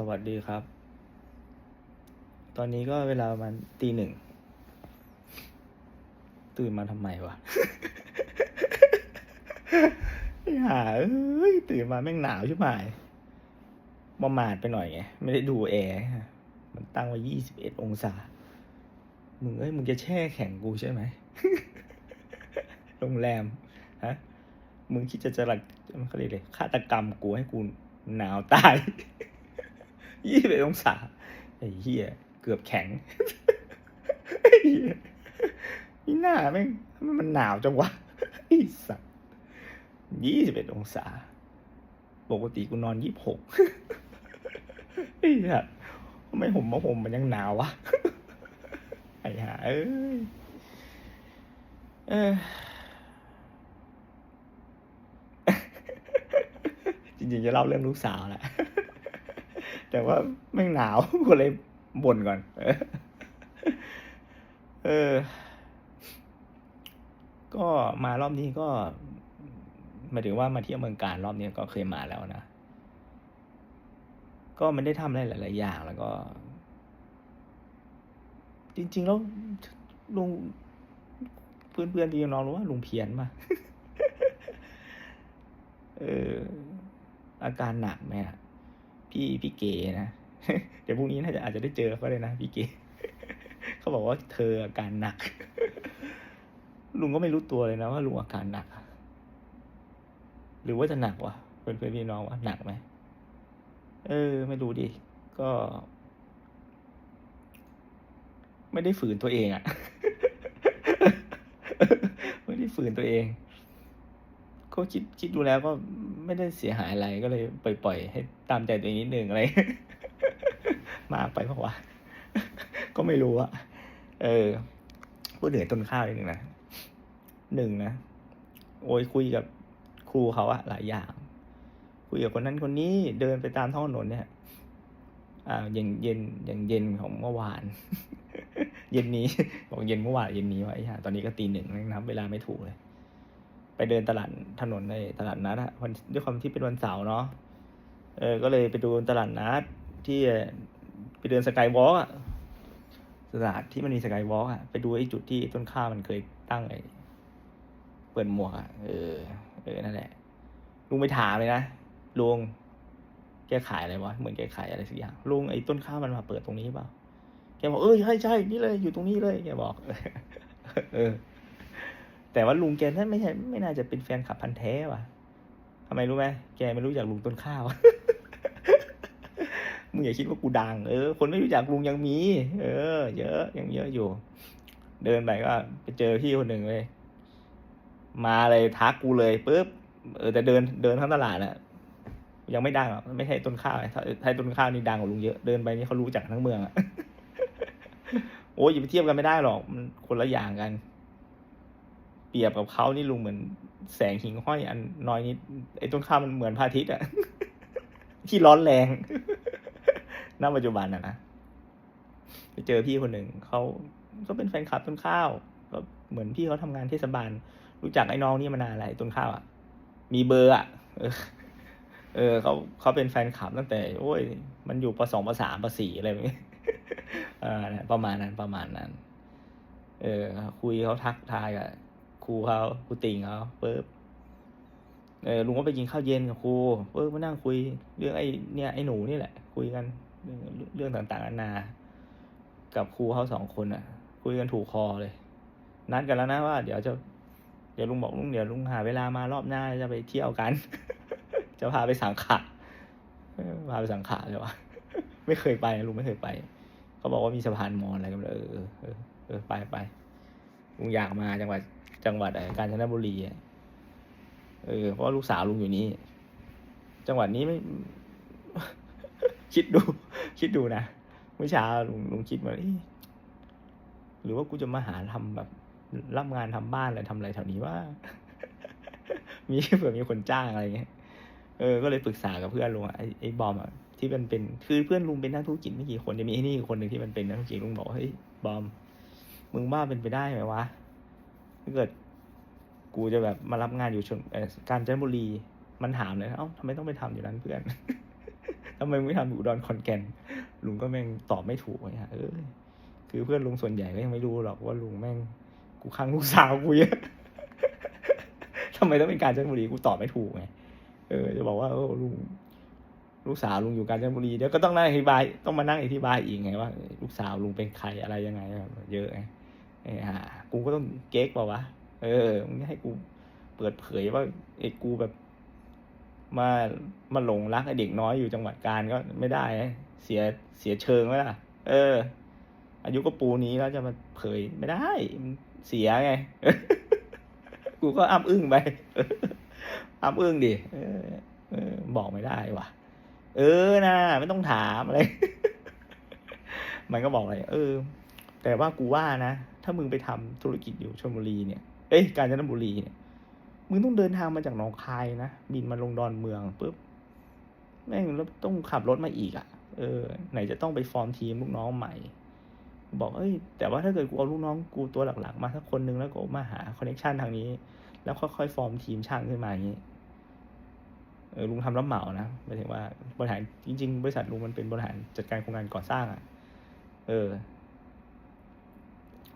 สวัสดีครับ ตอนนี้ก็เวลาประมาณตีหนึ่ง ตื่นมาทำไมวะอ้ห่าเอ้ย ตื่นมาแม่งหนาวใช่ไหมประมาทไปหน่อยไง ไม่ได้ดูแอร์ มันตั้งไว้ยี่สิบเอ็ดองศา มึงเอ้ย มึงจะแช่แข็งกูใช่ไหม โรงแรม ฮะ มึงคิดจะจะหลักเขาเรียกเลยฆาตกรรมกูให้กูหนาวตาย ยี่สิบองศาไอ้เหี้ยเกือบแข็งไอ้เหี้ยนี่หน้าแม่งมันหนาวจังวะไอ้สัสยี่สิบเอ็ดองศา ปกติกูนอนยี่สิบหกไอ้เหี้ยทำไมผมมาผมมันยังหนาววะไอ้ห่าเอ้ยเออจริงๆจะเล่าเรื่องลูกสาวแหละ แต่ว่าไม่หนาวก็เลยบ่นก่อนเออเออ ก็มารอบนี้ก็หมายถึงว่ามาเที่ยวเมืองการรอบนี้ก็เคยมาแล้วนะ ก็มันได้ทำอะไรหลาย ๆ อย่างแล้วก็ จริง ๆ แล้วลุงเพื่อนๆพี่น้องรู้ว่าลุงเพี้ยนมาเอออาการหนักไหมอะ พี่พี่เก๋นะ เดี๋ยวพรุ่งนี้น่าจะอาจจะได้เจอเขาเลยนะพี่เก๋เขาบอกว่าเธออาการหนัก ลุงก็ไม่รู้ตัวเลยนะว่าลุงอาการหนัก หรือว่าจะหนักวะเพื่อนเพื่อนพี่น้องว่าหนักไหมเออ ไม่รู้ดิ ก็ ไม่ได้ฝืนตัวเองอะไม่ได้ฝืนตัวเอง ก็คิดคิดดูแล้วก็ไม่ได้เสียหายอะไรก็เลยปล่อยปล่อยให้ตามใจตัวเองนิดนึงอะไร มากไปเพราะว่า ก็ไม่รู้อะเออพูดเหนือต้นข้าวนิดนึงนะหนึ่งนะโอ้ยคุยกับครูเขาอะหลายอย่าง คุยกับคนนั้นคนนี้เดินไปตามท้องถนนเนี่ยอ่าเย็นเย็นอย่างเย็นของเมื่อวาน เย็นนี้บอกเย็นเมื่อวานเย็นนี้วะไอ้ห่าตอนนี้ก็ตีหนึ่งนับเวลาไม่ถูกเลย ไปเดินตลาดถนนในตลาดนัดอะวันด้วยความที่เป็นวันเสาร์เนาะเออ ก็เลยไปดูตลาดนัดที่ไปเดินสกายวอล์กอะตลาดที่มันมีสกายวอล์กอะไปดูไอ้จุดที่ต้นข้าวมันเคยตั้งไอ้เปิดหมวกอะเออเออนั่นแหละลุงไปถามเลยนะลุงแกขายอะไรวะเหมือนแกขายอะไรสักอย่างลุงไอ้ต้นข้าวมันมาเปิดตรงนี้เปล่าแกบอกเออใช่ใช่นี่เลยอยู่ตรงนี้เลยแกบอก เออ แต่ว่าลุงแกนั่นไม่ใช่ไม่น่าจะเป็นแฟนขับพันธ์แท้ว่ะทำไมรู้ไหมแกไม่รู้จักลุงต้นข้าวมึงอย่าคิดว่ากูดัง เออ คนไม่รู้จักลุงยังมี เออ เยอะ ยังเยอะอยู่ เดินไปก็ไปเจอพี่คนหนึ่งเลย มาเลยทักกูเลยปุ๊บ เออแต่เดินเดินทั้งตลาดอะยังไม่ดังหรอกไม่ใช่ต้นข้าวถ้าถ้าต้นข้าวนี่ดังกว่าลุงเยอะ เดินไปนี่เขารู้จักทั้งเมืองอะ โอ้ยอย่าไปเทียบกันไม่ได้หรอก มันคนละอย่างกัน เปรียบกับเขานี่ลุงเหมือนแสงหิ่งห้อยอันน้อยนิดไอ้ต้นข้าวมันเหมือนพระอาทิตย์อะที่ร้อนแรงณปัจจุบันอะนะไปเจอพี่คนหนึ่งเขาก็เป็นแฟนคลับต้นข้าวก็เหมือนพี่เขาทำงานเทศบาล รู้จักไอ้น้องนี่มานานอะไรต้นข้าวอะมีเบอร์อะเออเขาเขาเป็นแฟนคลับตั้งแต่ โอ้ย มันอยู่ปสองปสามปสี่อะไรแบบนี้ออนะประมาณนั้นประมาณนั้น เออ คุยเขาทักทายกับ รูเขาครูติ่งเขาปุ๊บเออลุงก็ไปกินข้าวเย็นกับครูปุ๊บมานั่งคุย เรื่องไอ้เนี่ยไอ้หนูนี่แหละ คุยกันเรื่องเรื่องต่างๆนานา กับครูเขาสองคนอะ คุยกันถูกคอเลย นัดกันแล้วนะว่า เดี๋ยวจะ เดี๋ยวลุงบอกลุงเดี๋ยวลุงหาเวลามารอบหน้าจะไปเที่ยวกัน จะพาไปสังขะพาไปสังขะเลยวะไม่เคยไปลุงไม่เคยไปเขาบอกว่ามีสะพานมอญอะไรกันเลยเออเออเออเออไปไปลุงอยากมาจังหวัด จังหวัดอะไรกาญจนบุรีอะเออเพราะลูกสาวลุงอยู่นี่จังหวัดนี้ไม่ คิดดู คิดดูนะเมื่อเช้าลุงลุงคิดว่าอ๊ะหรือว่ากูจะมาหาทำแบบรับงานทำบ้านอะไรทำอะไรแถวนี้ว่า มีเผื่อมีคนจ้างอะไรเงี้ยเออ ก็เลยปรึกษากับเพื่อนลุงไอ้ไอ้บอมอะที่มันเป็นคือเพื่อนลุงเป็นนักธุรกิจไม่กี่คนจะมีไอ้นี่อีกคนหนึ่งที่มันเป็นนักธุรกิจลุงบอกเฮ้ยบอม มึงว่าเป็นไปได้ไหมวะ ถ้าเกิด กูจะแบบมารับงานอยู่ชนกาญจนบุรี มันถามเลยเอ้าทำไมต้องไปทำอยู่นั้นเพื่อนทำไมไม่ทำอยู่อุดรขอนแก่น ลุงก็แม่งตอบไม่ถูกเลยฮะเออคือเพื่อนลุงส่วนใหญ่ก็ยังไม่รู้หรอกว่าลุงแม่ง กูข้างลูกสาวกูเยอะทำไมต้องเป็นการจันทบุรีกูตอบไม่ถูกไงเออจะบอกว่าออลุงลูกสาวลุงอยู่กาญจนบุรีเดี๋ยวก็ต้องนั่งอธิบายต้องมานั่งอธิบายอีกไงว่า ลูกสาวลุงเป็นใครอะไรยังไง เยอะไงไอ้ห่า กูก็ต้องเก๊กเปล่าวะ เออมึงให้กูเปิดเผยว่าไอ้กูแบบมามาหลงรักไอ้เด็กน้อยอยู่จังหวัดกาญก็ไม่ได้ เสียเสียเชิงไหมล่ะ เออ อายุก็ปูนี้แล้วจะมาเผยไม่ได้เสียไง กูก็อ้ำอึ้งไปอ้ำอึ้งดิเออเออ บอกไม่ได้ว่ะ เออนะไม่ต้องถามอะไร มันก็บอกเลยเออ แต่ว่ากูว่านะ ถ้ามึงไปทำธุรกิจอยู่ชลบุรีเนี่ย เอ้ยกาญจนบุรีเนี่ย มึงต้องเดินทางมาจากหนองคายนะ บินมาลงดอนเมืองปุ๊บ แม่งแล้วต้องขับรถมาอีกอะ่ะ เออ ไหนจะต้องไปฟอร์มทีมลูกน้องใหม่ บอก เอ้ย แต่ว่าถ้าเกิดกูเอาลูกน้องกูตัวหลักๆ มาสักคนนึงแล้วก็มาหาคอนเนคชันทางนี้ แล้วค่อยๆฟอร์มทีมช่างขึ้นมาอย่างนี้เออลุงทำรับเหมานะหมายถึงว่าบริหารจริง ๆ บริษัทลุงมันเป็นบริหารจัดการโครงการก่อสร้างอะ่ะ เออ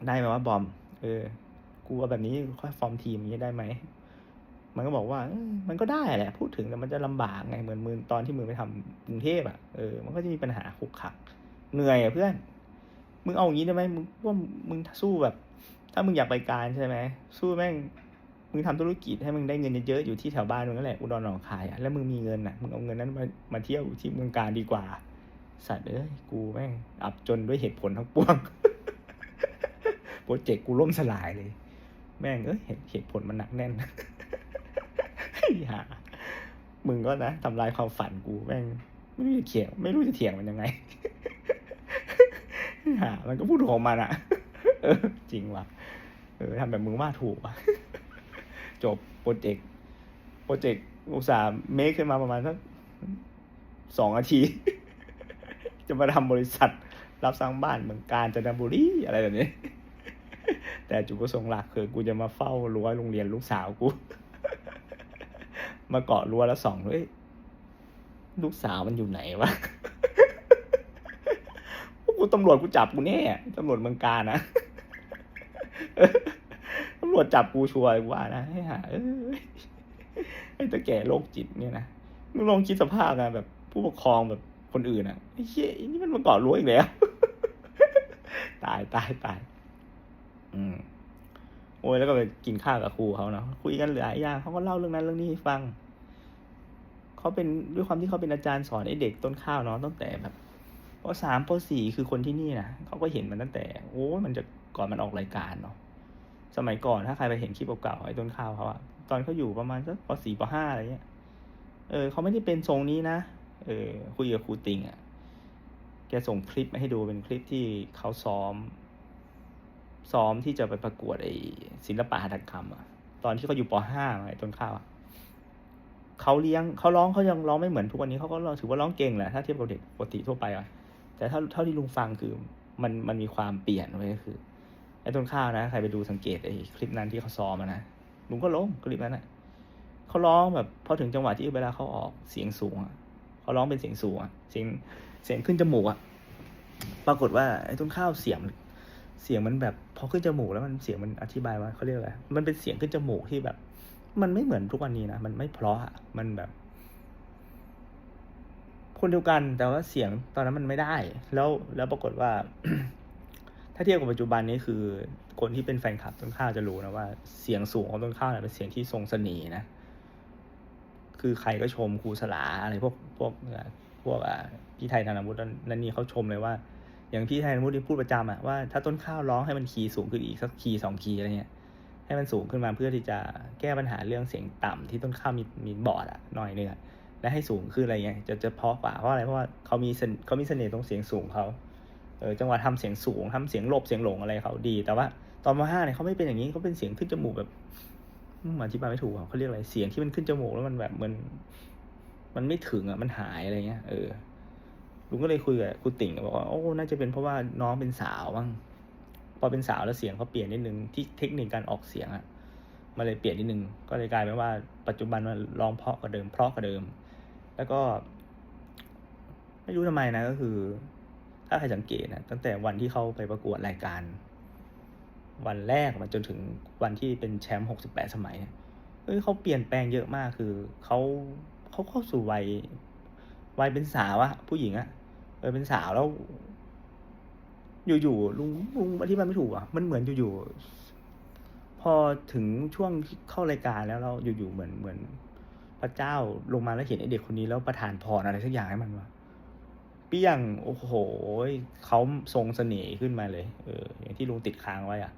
ได้ไหมว่าบอม เออ กูเอาแบบนี้ค่อยฟอร์มทีมนี้ได้ไหม มันก็บอกว่ามันก็ได้แหละ พูดถึงแต่มันจะลำบากไงเหมือนมือตอนที่มึงไปทำกรุงเทพอะเออมันก็จะมีปัญหาขุกขัก เหนื่อยอะเพื่อน มึงเอาอย่างนี้ได้ไหมมึงว่ามึงสู้แบบ ถ้ามึงอยากไปการใช่ไหมสู้แม่งมึงทำธุรกิจให้มึงได้เงินเยอะๆอยู่ที่แถวบ้านมึงนั่นแหละอุดรหนองคายอะแล้วมึงมีเงินอะมึงเอาเงินนั้นมามาเที่ยวที่เมืองการดีกว่า สัตว์เอ้ยกูแม่งอับจนด้วยเหตุผลทั้งปวง รเจกต์กูล่มสลายเลย แม่งเอ้ยเหตุเหตุผลมันหนักแน่นอ้ห่ามึงก็นะทำลายความฝันกูแม่ง ไม่รู้จะเถียง ไม่รู้จะเถียงมันยังไงอ้ห่ามันก็พูดของมันอะเออ จริงว่ะเออทำแบบมึงว่าถูกว่ะจบโปรเจกต์โปรเจกต์อุตสาห์เมคขึ้นมาประมาณสักสองนาที จะมาทำบริษัทรับสร้างบ้านเมืองการจันทบุรีอะไรแบบนี้ แต่จุดประสงค์หลักคือกูจะมาเฝ้ารั้วโรงเรียนลูกสาวกู มาเกาะรั้วแล้วส่องเฮ้ยลูกสาวมันอยู่ไหนวะพวกกูตำรวจกูจับกูแน่ตำรวจเมืองการนะตำรวจจับกูชัวร์กูว่านะให้หาเอ้ยไอ้ตะแก่โรคจิตเนี่ยนะมึงลองคิดสภาพนะแบบ ผู้ปกครองแบบคนอื่นอะไอ้เหี้ยนี่มันมาเกาะรั้วอีกแล้ว ตายตายตาย อืม โอ้ยแล้วก็ไปกินข้าวกับครูเขาเนาะคุยกันหลายอย่างเขาก็เล่าเรื่องนั้นเรื่องนี้ให้ฟังเขาเป็นด้วยความที่เขาเป็นอาจารย์สอนไอ้เด็กต้นข้าวเนาะตั้งแต่แบบปสามปสี่คือคนที่นี่นะเขาก็เห็นมันตั้งแต่ โอ้ยมันจะก่อนมันออกรายการเนาะสมัยก่อนถ้าใครไปเห็นคลิปเก่าๆไอ้ต้นข้าวเขาอะตอนเขาอยู่ประมาณสักปสี่ปห้าอะไรเงี้ยเออเขาไม่ได้เป็นทรงนี้นะเออคุยกับครูติงอะแกส่งคลิปมาให้ดูเป็นคลิปที่เขาซ้อม ซ้อมที่จะไปประกวดไอ้ศิลปะหัตถกรรมอะตอนที่เขาอยู่ป .5 ไอ้ต้นข้าวอะเขาเลี้ยงเขาร้องเขายังร้องไม่เหมือนทุกวันนี้เขาก็ถือว่าร้องเก่งแหละถ้าเทียบกับเด็กปกติทั่วไปอะแต่ถ้าเท่าที่ลุงฟังคือมันมันมีความเปลี่ยนไว้ก็คือไอ้ต้นข้าวนะใครไปดูสังเกตไอ้คลิปนั้นที่เขาซ้อมนะลุงก็ร้องคลิปนั้นอะเขาร้องแบบพอถึงจังหวะที่เวลาเขาออกเสียงสูงอะเขาร้องเป็นเสียงสูงอะเสียงเสียงขึ้นจมูกอะปรากฏว่าไอ้ต้นข้าวเสียง เสียงมันแบบพอขึ้นจมูกแล้วมันเสียงมันอธิบายว่าเขาเรียกอะไรมันเป็นเสียงขึ้นจมูกที่แบบ มันไม่เหมือนทุกวันนี้นะมันไม่เพราะอะมันแบบ คนเดียวกันแต่ว่าเสียงตอนนั้นมันไม่ได้ แล้วแล้วปรากฏว่า ถ้าเทียบกับปัจจุบันนี้คือ คนที่เป็นแฟนคลับต้นข้าวจะรู้นะว่าเสียงสูงของต้นข้าวเนี่ยเป็นเสียงที่ทรงเสน่ห์นะคือใครก็ชมครูสลาอะไรพวกพวกพวกอะพี่ไทยธนวุฒินั่นนี่เขาชมเลยว่า อย่างพี่ไทยธนวุฒิพูดประจำอะว่าถ้าต้นข้าวร้องให้มันคีย์สูงขึ้นอีกสักคีย์สองคีย์อะไรเงี้ยให้มันสูงขึ้นมาเพื่อที่จะแก้ปัญหาเรื่องเสียงต่ำที่ต้นข้าวมีมีบอดอะหน่อยนึงอะและให้สูงขึ้นอะไรเงี้ยจะจะเพาะกว่าเพราะอะไรเพราะว่าเขามีเขามีเสน่ห์ตรงเสียงสูงเขาเออจังหวะทำเสียงสูงทำเสียงหลบเสียงหลงอะไรเขาดี แต่ว่าตอนมห้าเนี่ยเขาไม่เป็นอย่างนี้เขาเป็นเสียงขึ้นจมูกแบบอธิบายไม่ถูกเขาเรียกอะไรเสียงที่มันขึ้นจมูกแล้วมันแบบมัน มันไม่ถึงอะมันหายอะไรเงี้ยเออ ลุงก็เลยคุยกับครูติ่งบอกว่าโอ้น่าจะเป็นเพราะว่าน้องเป็นสาวมั้งพอเป็นสาวแล้วเสียงเขาเปลี่ยนนิดนึงที่เทคนิคการออกเสียงอะมันเลยเปลี่ยนนิดนึงก็เลยกลายเป็นว่าปัจจุบันมันร้องเพราะกว่าเดิมเพราะกว่าเดิม แล้วก็ ไม่รู้ทำไมนะก็คือ ถ้าใครสังเกตนะตั้งแต่วันที่เขาไปประกวดรายการ วันแรกมาจนถึงวันที่เป็นแชมป์หกสิบแปดสมัยเนี่ยเอ้ยเขาเปลี่ยนแปลงเยอะมากคือเขาเขาเข้าสู่วัยวัยเป็นสาวอะผู้หญิงอะ เออเป็นสาวแล้ว อยู่ๆลุงลุงอธิบายไม่ถูกอะ มันเหมือนอยู่ๆพอถึงช่วงเข้ารายการแล้วเราอยู่ๆเหมือนเหมือน พระเจ้าลงมาแล้วเห็นไอเด็กคนนี้แล้วประทานพรอะไรสักอย่างให้มันวะเปี้ยงโอ้โหเขาทรงเสน่ห์ขึ้นมาเลย เออ อย่างที่ลุงติดค้างไว้อะ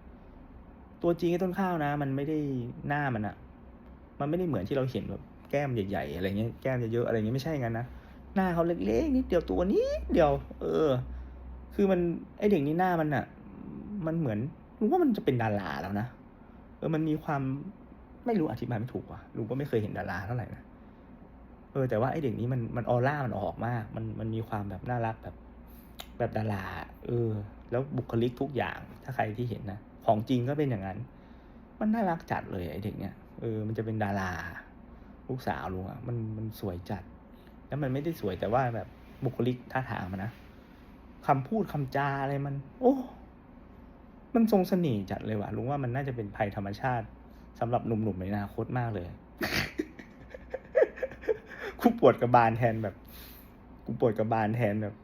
ตัวจริงไอ้ต้นข้าวนะ มันไม่ได้หน้ามันอะ มันไม่ได้เหมือนที่เราเห็นแบบแก้มใหญ่ๆอะไรเงี้ยแก้มเยอะๆอะไรเงี้ยไม่ใช่งั้นนะ หน้าเขาเล็กๆนิดเดียวตัวนิดเดียว เออ คือมันไอเด็กนี้หน้ามันอะมันเหมือนลุงว่ามันจะเป็นดาราแล้วนะเออมันมีความไม่รู้อธิบายไม่ถูกว่ะลุงก็ไม่เคยเห็นดาราเท่าไหร่นะเออแต่ว่าไอเด็กนี้มันมันออร่ามันออกมาก มันมันมีความแบบน่ารักแบบแบบดาราเออ แล้วบุคลิกทุกอย่างถ้าใครที่เห็นนะของจริงก็เป็นอย่างนั้น มันน่ารักจัดเลยไอเด็กเนี้ยเออมันจะเป็นดารา ลูกสาวลุงอะมันมันสวยจัด แล้วมันไม่ได้สวยแต่ว่าแบบบุคลิกท่าทางมันนะคำพูดคำจาอะไรมัน โอ้ มันทรงเสน่ห์จัดเลยว่ะลุงว่ามันน่าจะเป็นภัยธรรมชาติสำหรับหนุ่มๆในอนาคตมากเลยกูปวดกระบาลแทนแบบกูปวดกระบาลแทนแบบ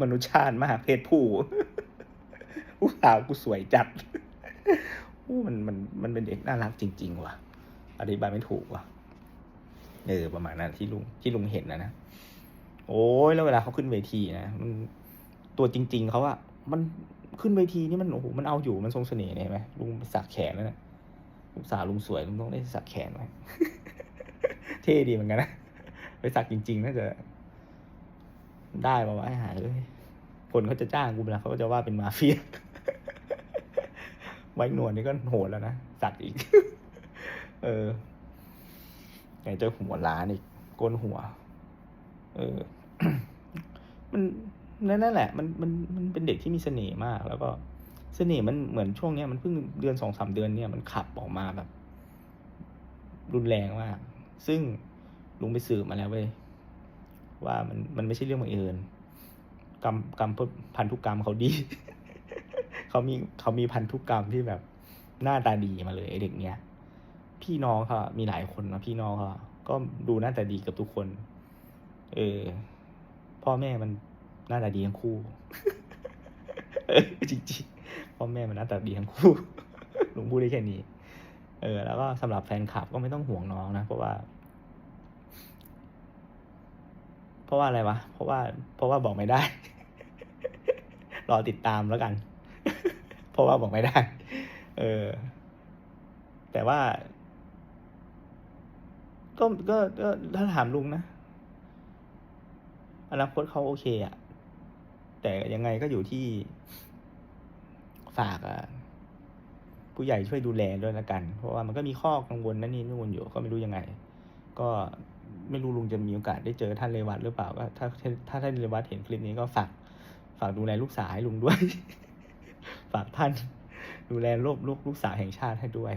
มนุษยชาติมากเพศผู้ผู้สาวกูสวยจัดโอ้มันมันมันเป็นเด็กน่ารักจริง ๆ ว่ะอธิบายไม่ถูกว่ะ เออประมาณนั้นที่ลุงที่ลุงเห็นนะนะโอ้ยแล้วเวลาเขาขึ้นเวทีนะมันตัวจริง ๆเขาอะมันขึ้นเวทีนี่มันโอ้โหมันเอาอยู่มันทรงเสน่ห์เนี่ยเห็นไหมลุงสักแขนนะลุงสาวลุงสวยลุงต้องได้สักแขนไว้เท่ดีเหมือนกันนะไปสักจริง ๆน่าจะได้มาไว้หายเลยคนเขาจะจ้างกูเวลาเขาก็จะว่าเป็นมาเฟียไว้หนวดนี่ก็โหดแล้วนะสักอีก เออ ไงเจอหัวล้านอีกโกนหัว เออ มันนั่นแหละ มันมันมันเป็นเด็กที่มีเสน่ห์มาก แล้วก็เสน่ห์มันเหมือนช่วงเนี้ยมันเพิ่งเดือนสองสามเดือนเนี่ยมันขับออกมาแบบ รุนแรงมาก ซึ่งลุงไปสืบมาแล้วเว้ยว่ามันมันไม่ใช่เรื่องบังเอิญกรรมกรรมพันธุกรรมเขาดี เขามีเขามีพันธุกรรมที่แบบหน้าตาดีมาเลยไอเด็กเนี้ย พี่น้องเขาอะมีหลายคนนะพี่น้องเขาอะก็ดูน้าตาดีกับทุกคน เออ พ่อแม่มันน้าตาดีทั้งคู่จริงๆพ่อแม่มันน้าตาดีทั้งคู่หลุงพูดได้แค่นี้ เออ แล้วก็สำหรับแฟนคลับก็ไม่ต้องห่วงน้องนะ เพราะว่า เพราะว่าอะไรวะ เพราะว่า เพราะว่าบอกไม่ได้ รอติดตามแล้วกัน เพราะว่าบอกไม่ได้ เออ แต่ว่า ก็ก็ก็ถ้าถามลุงนะอนาคตเขาโอเคอะแต่ยังไงก็อยู่ที่ ฝากอะผู้ใหญ่ช่วยดูแลด้วยละกัน เพราะว่ามันก็มีข้อกังวลนั่นนี่นู่นอยู่ก็ไม่รู้ยังไง ก็ไม่รู้ลุงจะมีโอกาสได้เจอท่านเรวัตหรือเปล่าก็ถ้าถ้าท่านเรวัตเห็นคลิปนี้ก็ฝากฝากดูแลลูกสาวให้ลุงด้วย ฝากท่าน ดูแลลูกลูกลูกสาวแห่งชาติให้ด้วย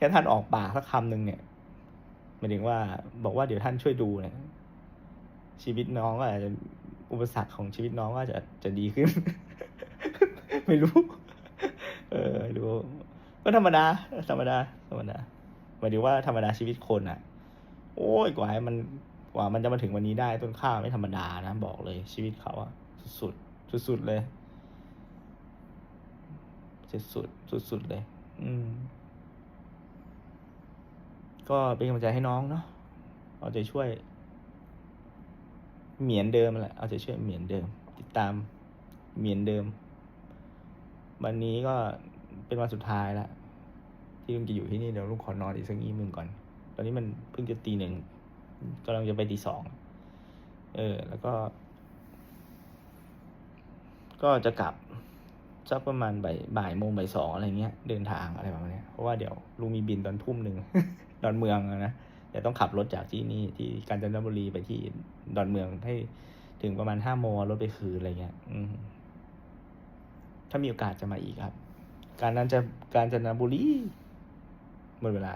ค่ท่านออกปากสักคำหนึ่งเนี่ยหมายถึงว่าบอกว่าเดี๋ยวท่านช่วยดูเนี่ยชีวิตน้องก็อาจจะอุปสรรคของชีวิตน้องก็จะจะดีขึ้น ไม่รู้ เออรู้ ก็ธรรมดา ธรรมดา ธรรมดาหมายถึงว่าธรรมดาชีวิตคนอะ โอ้ยกว่ามันกว่ามันจะมาถึงวันนี้ได้ต้นข้าวไม่ธรรมดานะ บอกเลย ชีวิตเขาอะสุดสุดสุดเลย สุดสุดสุดสุดเลย อืม ก็เป็นกำลังใจให้น้องเนาะเอาใจช่วย เหมียนเดิมแหละเอาใจช่วยเหมียนเดิม ติดตามเหมียนเดิม วันนี้ก็เป็นวันสุดท้ายละที่ลุงจะอยู่ที่นี่เดี๋ยวลุงขอนอนอีกสักนิดนึงก่อน ตอนนี้มันเพิ่งจะตีหนึ่งกำลังจะไปตีสองเออ แล้วก็ ก็จะกลับสักประมาณบ่ายบ่ายโมงบ่ายสองอะไรเงี้ย เดินทางอะไรประมาณเนี้ยเพราะว่าเดี๋ยวลุงมีบินตอนทุ่มหนึ่ง ดอนเมืองนะนะต้องขับรถจากที่นี่ที่กาญจนบุรีไปที่ดอนเมืองให้ถึงประมาณห้าโมงรถไปคืนอะไรเงี้ยถ้ามีโอกาสจะมาอีกครับ การนั้นจะการจนบุรีหมดเวลา